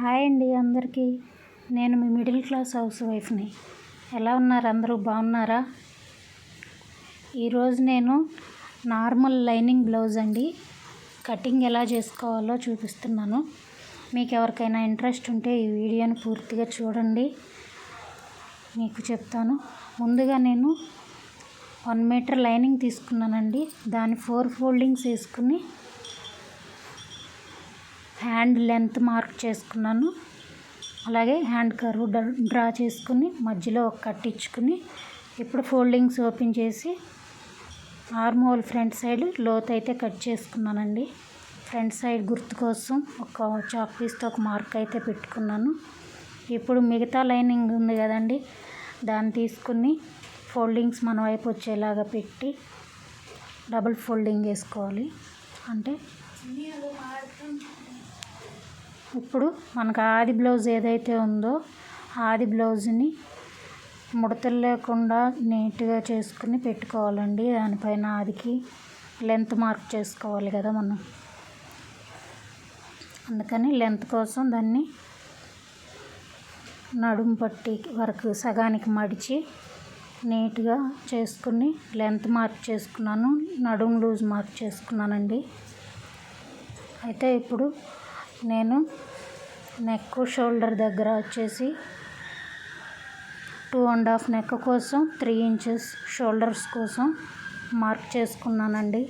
Hi అండి అందరికీ. నేను మీ మిడిల్ క్లాస్ హౌస్ వైఫ్ని. ఎలా ఉన్నారు అందరూ? బాగున్నారా? ఈరోజు నేను నార్మల్ లైనింగ్ బ్లౌజ్ అండి. కటింగ్ ఎలా చేసుకోవాలో చూపిస్తున్నాను. మీకు ఎవరికైనా ఇంట్రెస్ట్ ఉంటే ఈ వీడియోని పూర్తిగా చూడండి. మీకు చెప్తాను. ముందుగా నేను వన్ మీటర్ లైనింగ్ తీసుకున్నానండి. దాని ఫోర్ ఫోల్డింగ్స్ వేసుకుని హ్యాండ్ లెంత్ మార్క్ చేసుకున్నాను. అలాగే హ్యాండ్ కర్వ్ డ్రా చేసుకుని మధ్యలో ఒక కట్టించుకుని ఇప్పుడు ఫోల్డింగ్స్ ఓపెన్ చేసి ఆర్మ్ హోల్ ఫ్రంట్ సైడ్ లోత్ అయితే కట్ చేసుకున్నానండి. ఫ్రంట్ సైడ్ గుర్తు కోసం ఒక చాక్ పీస్తో ఒక మార్క్ అయితే పెట్టుకున్నాను. ఇప్పుడు మిగతా లైనింగ్ ఉంది కదండి దాన్ని తీసుకుని ఫోల్డింగ్స్ మన వైపు వచ్చేలాగా పెట్టి డబుల్ ఫోల్డింగ్ వేసుకోవాలి. అంటే ఇప్పుడు మనకు ఆది బ్లౌజ్ ఏదైతే ఉందో ఆది బ్లౌజ్ని ముడతలు లేకుండా నీట్గా చేసుకుని పెట్టుకోవాలండి. దానిపైన ఆదికి లెంత్ మార్క్ చేసుకోవాలి కదా మనం. అందుకని లెంత్ కోసం దాన్ని నడుము పట్టి వరకు సగానికి మడిచి నీట్గా చేసుకుని లెంత్ మార్క్ చేసుకున్నాను. నడుము లూజ్ మార్క్ చేసుకున్నానండి. అయితే ఇప్పుడు నేను నెక్ షోల్డర్ దగ్గర వచ్చేసి టూ అండ్ హాఫ్ నెక్ కోసం త్రీ ఇంచెస్ షోల్డర్స్ కోసం మార్క్ చేసుకున్నానండి.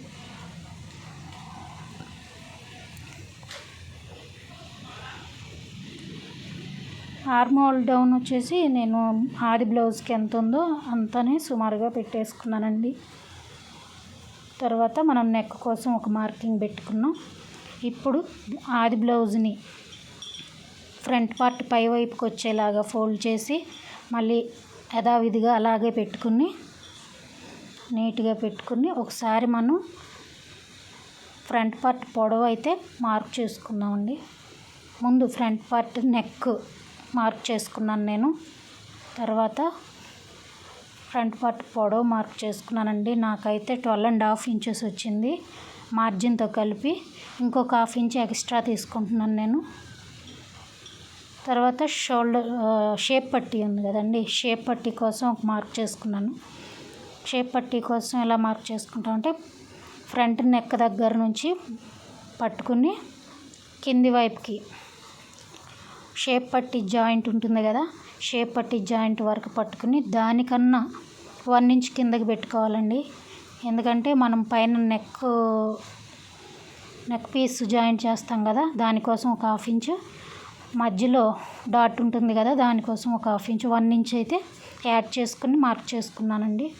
ఆర్మోల్ డౌన్ వచ్చేసి నేను ఆది బ్లౌజ్కి ఎంత ఉందో అంతనే సుమారుగా పెట్టేసుకున్నానండి. తర్వాత మనం నెక్ కోసం ఒక మార్కింగ్ పెట్టుకున్నాం. ఇప్పుడు ఆది బ్లౌజ్ని ఫ్రంట్ పార్ట్ పై వైపుకి వచ్చేలాగా ఫోల్డ్ చేసి మళ్ళీ యథావిధిగా అలాగే పెట్టుకుని నీట్గా పెట్టుకుని ఒకసారి మనం ఫ్రంట్ పార్ట్ పొడవు అయితే మార్క్ చేసుకుందామండి. ముందు ఫ్రంట్ పార్ట్ నెక్ మార్క్ చేసుకున్నాను నేను. తర్వాత ఫ్రంట్ పార్ట్ పొడవు మార్క్ చేసుకున్నానండి. నాకైతే ట్వెల్వ్ అండ్ హాఫ్ ఇంచెస్ వచ్చింది. మార్జిన్తో కలిపి ఇంకొక హాఫ్ ఇంచ్ ఎక్స్ట్రా తీసుకుంటున్నాను నేను. తర్వాత షోల్డర్ షేప్ పట్టీ ఉంది కదండి షేప్ పట్టీ కోసం ఒక మార్క్ చేసుకున్నాను. షేప్ పట్టీ కోసం ఎలా మార్క్ చేసుకుంటామంటే ఫ్రంట్ నెక్ దగ్గర నుంచి పట్టుకుని కింది వైపుకి. షేప్ పట్టి జాయింట్ ఉంటుంది కదా షేప్ పట్టి జాయింట్ వరకు పట్టుకుని దానికన్నా వన్ ఇంచ్ కిందకి పెట్టుకోవాలండి. ఎందుకంటే మనం పైన నెక్ నెక్ పీస్ జాయింట్ చేస్తాం కదా దానికోసం ఒక హాఫ్ ఇంచ్ మధ్యలో డాట్ ఉంటుంది కదా దానికోసం ఒక హాఫ్ ఇంచ్ వన్ ఇంచ్ అయితే యాడ్ చేసుకుని మార్క్ చేసుకున్నానండి.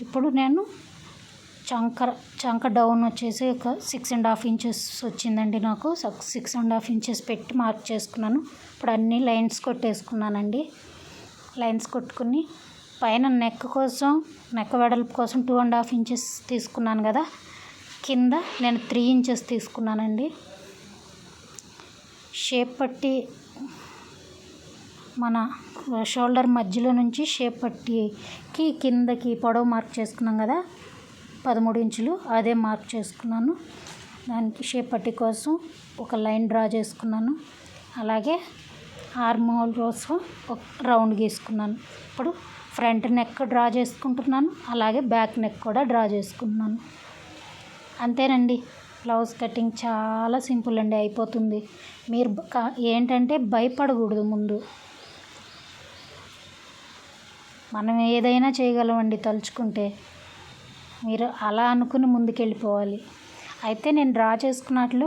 ఇప్పుడు నేను చంక చంక డౌన్ వచ్చేసి ఒక సిక్స్ అండ్ హాఫ్ ఇంచెస్ వచ్చిందండి నాకు. సిక్స్ అండ్ హాఫ్ ఇంచెస్ పెట్టి మార్క్ చేసుకున్నాను. ఇప్పుడు అన్ని లైన్స్ కొట్టేసుకున్నానండి. లైన్స్ కొట్టుకుని పైన నెక్ కోసం నెక్ వెడల్పు కోసం టూ అండ్ హాఫ్ ఇంచెస్ తీసుకున్నాను కదా. కింద నేను త్రీ ఇంచెస్ తీసుకున్నానండి. షేప్ పట్టి మన షోల్డర్ మధ్యలో నుంచి షేప్ పట్టికి కిందకి పొడవు మార్క్ చేసుకున్నాం కదా. పదమూడు ఇంచులు అదే మార్క్ చేసుకున్నాను. దానికి షేప్ పట్టి కోసం ఒక లైన్ డ్రా చేసుకున్నాను. అలాగే ఆర్మ్ హోల్ కోసం ఒక రౌండ్ గీసుకున్నాను. ఇప్పుడు ఫ్రంట్ నెక్ డ్రా చేసుకుంటున్నాను. అలాగే బ్యాక్ నెక్ కూడా డ్రా చేసుకుంటున్నాను. అంతేనండి. బ్లౌజ్ కటింగ్ చాలా సింపుల్ అండి అయిపోతుంది. మీరు ఏంటంటే భయపడకూడదు ముందు. మనం ఏదైనా చేయగలమండి తలుచుకుంటే. మీరు అలా అనుకుని ముందుకెళ్ళిపోవాలి. అయితే నేను డ్రా చేసుకున్నట్లు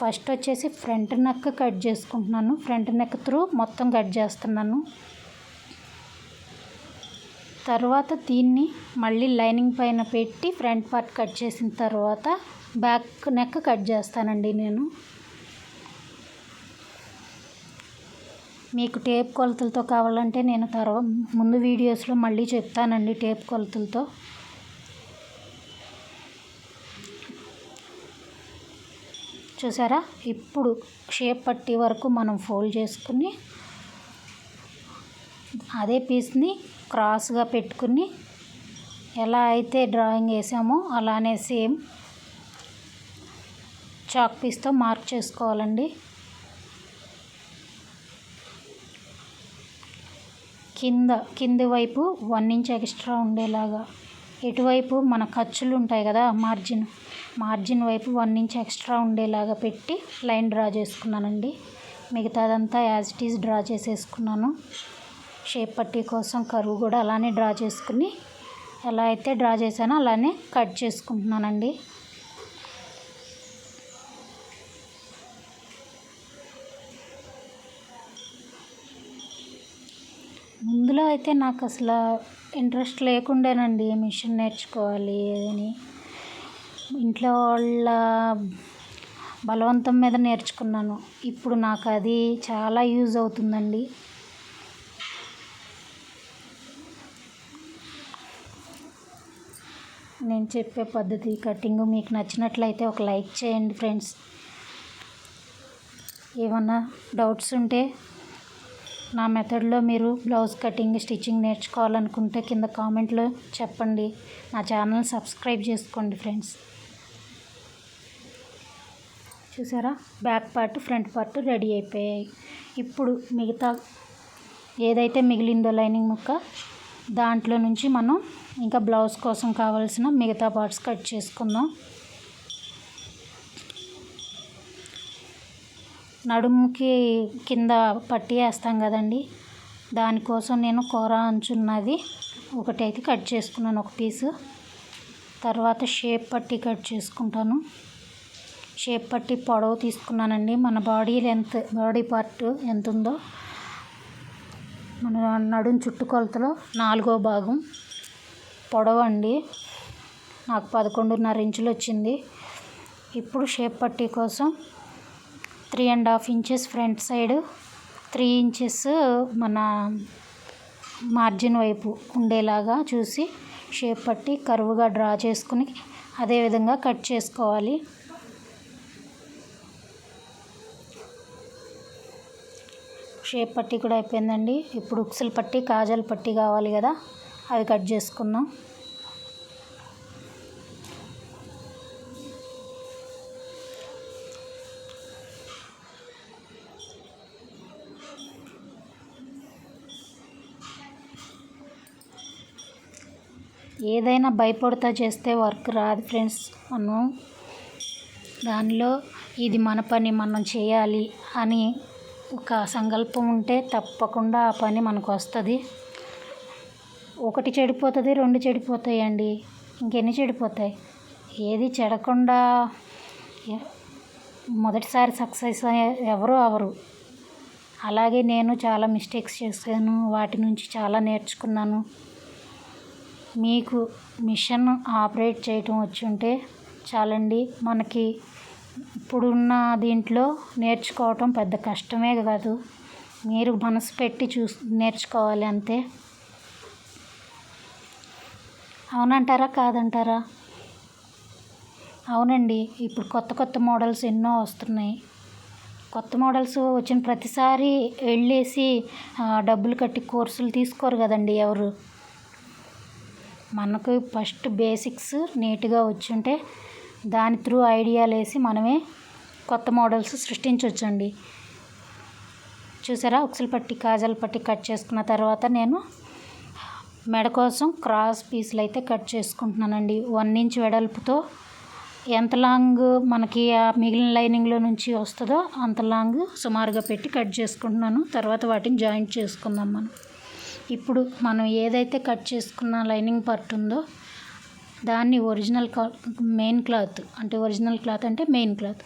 ఫస్ట్ వచ్చేసి ఫ్రంట్ నెక్ కట్ చేసుకుంటున్నాను. ఫ్రంట్ నెక్ త్రూ మొత్తం కట్ చేస్తున్నాను. తర్వాత దీన్ని మళ్ళీ లైనింగ్ పైన పెట్టి ఫ్రంట్ పార్ట్ కట్ చేసిన తర్వాత బ్యాక్ నెక్ కట్ చేస్తానండి నేను. మీకు టేప్ కొలతలతో కావాలంటే నేను తర్వాత ముందు వీడియోస్లో మళ్ళీ చెప్తానండి టేప్ కొలతలతో. చూసారా? ఇప్పుడు షేప్ పట్టి వరకు మనం ఫోల్డ్ చేసుకుని అదే పీస్ని క్రాస్గా పెట్టుకుని ఎలా అయితే డ్రాయింగ్ వేసామో అలానే సేమ్ చాక్ పీస్తో మార్క్ చేసుకోవాలండి. కింద కింది వైపు వన్ ఇంచ్ ఎక్స్ట్రా ఉండేలాగా. ఎటువైపు మన ఖర్చులు ఉంటాయి కదా మార్జిన్. మార్జిన్ వైపు వన్ ఇంచ్ ఎక్స్ట్రా ఉండేలాగా పెట్టి లైన్ డ్రా చేసుకున్నానండి. మిగతాదంతా యాజ్ ఇట్ ఈజ్ డ్రా చేసేసుకున్నాను. షేప్ పట్టీ కోసం కరువు కూడా అలానే డ్రా చేసుకుని ఎలా అయితే డ్రా చేశానో అలానే కట్ చేసుకుంటున్నానండి. ముందులో అయితే నాకు అసలు ఇంట్రెస్ట్ లేకుండేనండి మిషన్ నేర్చుకోవాలి అని. ఇంట్లో వాళ్ళ బలవంతం మీద నేర్చుకున్నాను. ఇప్పుడు నాకు అది చాలా యూజ్ అవుతుందండి. నేను చెప్పే పద్ధతి కటింగ్ మీకు నచ్చినట్లయితే ఒక లైక్ చేయండి ఫ్రెండ్స్. ఏమన్నా డౌట్స్ ఉంటే నా మెథడ్లో మీరు బ్లౌజ్ కటింగ్ స్టిచ్చింగ్ నేర్చుకోవాలనుకుంటే కింద కామెంట్లో చెప్పండి. నా ఛానల్ సబ్స్క్రైబ్ చేసుకోండి ఫ్రెండ్స్. చూసారా? Back part front part ready అయిపోయాయి. ఇప్పుడు మిగతా ఏదైతే మిగిలిందో లైనింగ్ ముక్క దాంట్లో నుంచి మనం ఇంకా బ్లౌజ్ కోసం కావాల్సిన మిగతా పార్ట్స్ కట్ చేసుకుందాం. నడుముకి కింద పట్టి వేస్తాం కదండి. దానికోసం నేను కూర అంచున్నది ఒకటి అయితే కట్ చేసుకున్నాను ఒక పీసు. తర్వాత షేప్ పట్టి కట్ చేసుకుంటాను. షేప్ పట్టి పొడవు తీసుకున్నానండి. మన బాడీ లెంత్ బాడీ పార్ట్ ఎంత ఉందో మన నడుం చుట్టుకొలతలో నాలుగో భాగం. పొడవండి నాకు పదకొండున్నర ఇంచులు వచ్చింది. ఇప్పుడు షేప్ పట్టీ కోసం three and half inches front side three inches మన మార్జిన్ వైపు ఉండేలాగా చూసి షేప్ పట్టి కరువుగా డ్రా చేసుకుని అదేవిధంగా కట్ చేసుకోవాలి. షేప్ పట్టి కూడా అయిపోయిందండి. ఇప్పుడు ఉక్సులు పట్టి కాజల్ పట్టి కావాలి కదా. అవి కట్ చేసుకుందాం. ఏదైనా భయపడతా చేస్తే వర్క్ రాదు ఫ్రెండ్స్. మనం దానిలో ఇది మన పని మనం చేయాలి అని ఒక సంకల్పం ఉంటే తప్పకుండా ఆ పని మనకు వస్తుంది. ఒకటి చెడిపోతుంది రెండు చెడిపోతాయండి. ఇంకెన్ని చెడిపోతాయి? ఏది చెడకుండా మొదటిసారి సక్సెస్ ఎవరు అవరు అలాగే నేను చాలా మిస్టేక్స్ చేశాను వాటి నుంచి చాలా నేర్చుకున్నాను. మీకు మిషన్ ఆపరేట్ చేయటం వచ్చి ఉంటే చాలండి మనకి ఇప్పుడున్న దీంట్లో నేర్చుకోవటం పెద్ద కష్టమే కాదు. మీరు మనసు పెట్టి చూ నేర్చుకోవాలి అంతే. అవునంటారా? కాదంటారా? అవునండి. ఇప్పుడు కొత్త కొత్త మోడల్స్ ఎన్నో వస్తున్నాయి. కొత్త మోడల్స్ వచ్చిన ప్రతిసారి వెళ్ళేసి డబ్బులు కట్టి కోర్సులు తీసుకోరు కదండి ఎవరు. మనకు ఫస్ట్ బేసిక్స్ నీట్గా వచ్చుంటే దాని త్రూ ఐడియాలు వేసి మనమే కొత్త మోడల్స్ సృష్టించవచ్చండి చూసారా? ఉక్సులు పట్టి కాజల్ పట్టి కట్ చేసుకున్న తర్వాత నేను మెడ కోసం క్రాస్ పీసులు అయితే కట్ చేసుకుంటున్నానండి. వన్ ఇంచ్ వెడల్పుతో ఎంత లాంగ్ మనకి ఆ మిగిలిన లైనింగ్లో నుంచి వస్తుందో అంత లాంగ్ సుమారుగా పెట్టి కట్ చేసుకుంటున్నాను. తర్వాత వాటిని జాయింట్ చేసుకుందాం మనం. ఇప్పుడు మనం ఏదైతే కట్ చేసుకున్న లైనింగ్ పార్ట్ ఉందో దాన్ని ఒరిజినల్ మెయిన్ క్లాత్ అంటే ఒరిజినల్ క్లాత్ అంటే main cloth.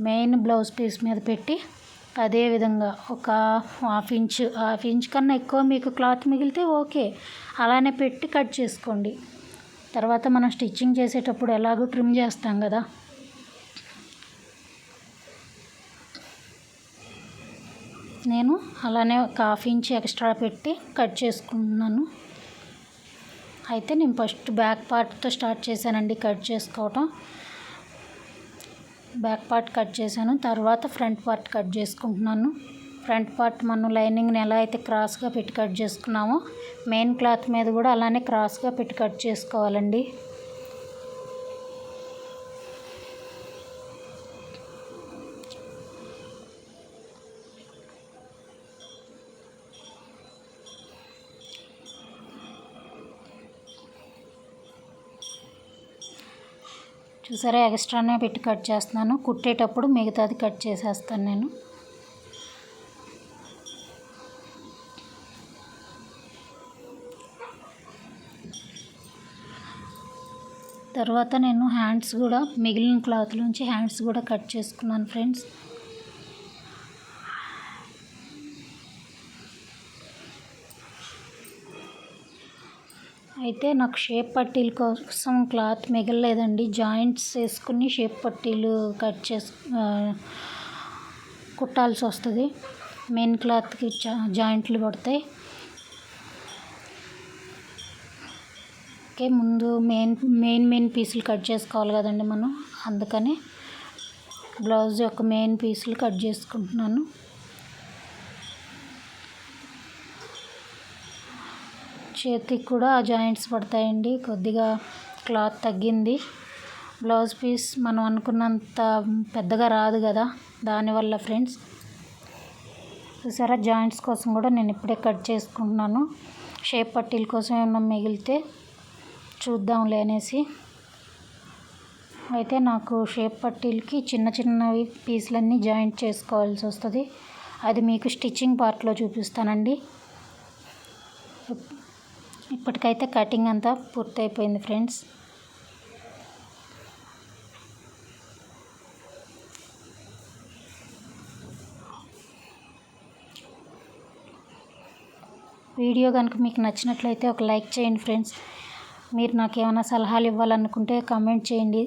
Main blouse piece మీద పెట్టి అదే విధంగా ఒక హాఫ్ ఇంచ్ హాఫ్ ఇంచ్ కన్నా ఎక్కువ మీకు క్లాత్ మిగిలితే ఓకే. అలానే పెట్టి కట్ చేసుకోండి. తర్వాత మనం స్టిచ్చింగ్ చేసేటప్పుడు ఎలాగో ట్రిమ్ చేస్తాం కదా. నేను అలానే ఒక హాఫ్ ఇంచ్ ఎక్స్ట్రా పెట్టి కట్ చేసుకుంటున్నాను అయితే నేను ఫస్ట్ బ్యాక్ పార్ట్తో స్టార్ట్ చేశానండి కట్ చేసుకోవటం. బ్యాక్ పార్ట్ కట్ చేశాను. తర్వాత ఫ్రంట్ పార్ట్ కట్ చేసుకుంటున్నాను. ఫ్రంట్ పార్ట్ మనం లైనింగ్ని ఎలా అయితే క్రాస్గా పెట్టి కట్ చేసుకున్నామో మెయిన్ క్లాత్ మీద కూడా అలానే క్రాస్గా పెట్టి కట్ చేసుకోవాలండి. చూసారా ఎక్స్ట్రానే పెట్టి కట్ చేస్తున్నాను. కుట్టేటప్పుడు మిగతాది కట్ చేసేస్తాను నేను. తర్వాత నేను హ్యాండ్స్ కూడా మిగిలిన క్లాత్ నుంచి హ్యాండ్స్ కూడా కట్ చేసుకున్నాను ఫ్రెండ్స్. అయితే నాకు షేప్ పట్టీల కోసం క్లాత్ మిగలలేదండి. జాయింట్స్ వేసుకుని షేప్ పట్టీలు కట్ చేసు కుట్టాల్సి వస్తుంది. మెయిన్ క్లాత్కి జాయింట్లు పడతాయి. ఓకే ముందు మెయిన్ మెయిన్ మెయిన్ పీసులు కట్ చేసుకోవాలి కదండి మనం. అందుకని బ్లౌజ్ యొక్క మెయిన్ పీసులు కట్ చేసుకుంటున్నాను. చేతికి కూడా జాయింట్స్ పడతాయండి. కొద్దిగా క్లాత్ తగ్గింది. బ్లౌజ్ పీస్ మనం అనుకున్నంత పెద్దగా రాదు కదా. దానివల్ల ఫ్రెండ్స్ చూసారా? జాయింట్స్ కోసం కూడా నేను ఇప్పుడే కట్ చేసుకుంటున్నాను. షేప్ పట్టీల కోసం ఏమన్నా మిగిలితే చూద్దాంలే అనేసి. అయితే నాకు షేప్ పట్టీలకి చిన్న చిన్నవి పీసులన్నీ జాయింట్ చేసుకోవాల్సి వస్తుంది. అది మీకు స్టిచ్చింగ్ పార్ట్లో చూపిస్తానండి. ఇప్పటికైతే కటింగ్ అంతా పూర్తయిపోయింది ఫ్రెండ్స్. వీడియో కనుక మీకు నచ్చినట్లయితే ఒక లైక్ చేయండి ఫ్రెండ్స్. మీరు నాకు ఏమైనా సలహాలు ఇవ్వాలనుకుంటే కామెంట్ చేయండి.